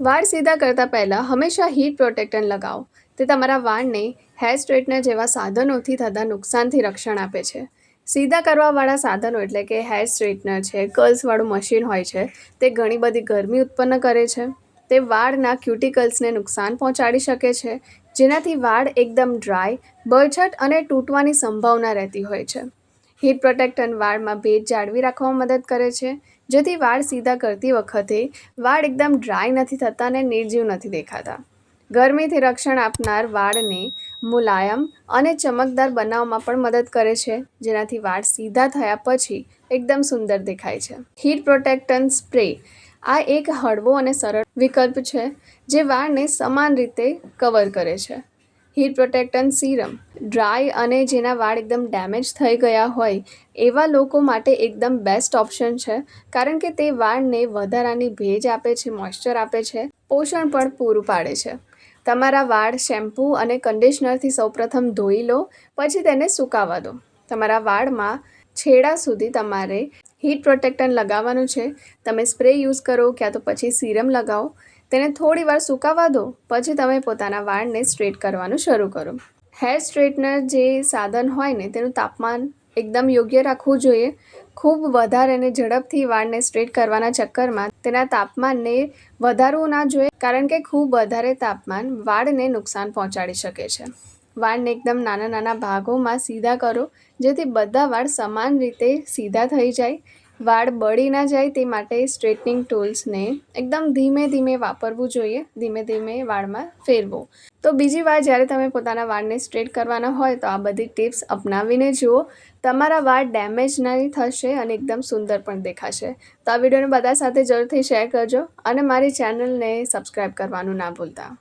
વાળ સીધા કરતાં પહેલાં હંમેશા હીટ પ્રોટેક્ટન લગાવો. તે તમારા વાળને હેર સ્ટ્રેટનર જેવા સાધનોથી થતા નુકસાનથી રક્ષણ આપે છે. સીધા કરવાવાળા સાધનો એટલે કે હેર સ્ટ્રેટનર છે કર્લ્સવાળું મશીન હોય છે, તે ઘણી બધી ગરમી ઉત્પન્ન કરે છે. તે વાળના ક્યુટિકલ્સને નુકસાન પહોંચાડી શકે છે, જેનાથી વાળ એકદમ ડ્રાય બળછટ અને તૂટવાની સંભાવના રહેતી હોય છે. હીટ પ્રોટેક્ટન વાળમાં ભેજ જાળવી રાખવામાં મદદ કરે છે. જેથી વાળ સીધા કરતી વખતે વાળ એકદમ ડ્રાય નથી થતા અને નિર્જીવ નથી દેખાતા. ગરમીથી રક્ષણ આપનાર વાળને મુલાયમ અને ચમકદાર બનાવવામાં પણ મદદ કરે છે, જેનાથી વાળ સીધા થયા પછી એકદમ સુંદર દેખાય છે. હીટ પ્રોટેક્ટન સ્પ્રે આ એક હળવો અને સરળ વિકલ્પ છે, જે વાળને સમાન રીતે કવર કરે છે. હીટ પ્રોટેક્ટન સીરમ ડ્રાય અને જેના વાળ એકદમ ડેમેજ થઈ ગયા હોય, એવા લોકો માટે એકદમ બેસ્ટ ઓપ્શન છે, કારણ કે તે વાળને વધારાની ભેજ આપે છે મોઇશ્ચર આપે છે, પોષણ પણ પૂરું પાડે છે. તમારા વાળ શેમ્પૂ અને કન્ડિશનરથી સૌપ્રથમ ધોઈ લો, પછી તેને સુકાવા દો. તમારા વાળમાં છેડા સુધી તમારે હીટ પ્રોટેક્ટન લગાવવાનું છે. તમે સ્પ્રે યુઝ કરો, ક્યાં તો પછી સીરમ લગાવો. તેને થોડી વાર સુકાવા દો, પછી તમે પોતાના વાળને સ્ટ્રેટ કરવાનું શરૂ કરો. હેર સ્ટ્રેટનર જે સાધન હોય ને, તેનું તાપમાન એકદમ યોગ્ય રાખવું જોઈએ. ખૂબ વધારે અને ઝડપથી વાળને સ્ટ્રેટ કરવાના ચક્કરમાં તેના તાપમાનને વધારવું ના જોઈએ, કારણ કે ખૂબ વધારે તાપમાન વાળને નુકસાન પહોંચાડી શકે છે. વાળને એકદમ નાના નાના ભાગોમાં સીધા કરો, જેથી બધા વાળ સમાન રીતે સીધા થઈ જાય. વાળ બળી ના જાય તે માટે સ્ટ્રેટનિંગ ટૂલ્સને એકદમ ધીમે ધીમે વાપરવું જોઈએ. ધીમે ધીમે વાળમાં ફેરવો. તો બીજી વાર જ્યારે તમે પોતાના વાળને સ્ટ્રેટ કરવાના હોય તો આ બધી ટિપ્સ અપનાવીને જુઓ. તમારા વાળ ડેમેજ નહીં થશે અને એકદમ સુંદર પણ દેખાશે. તો આ વિડીયોને બધા સાથે જરૂરથી શેર કરજો અને મારી ચેનલને સબસ્ક્રાઈબ કરવાનું ના ભૂલતા.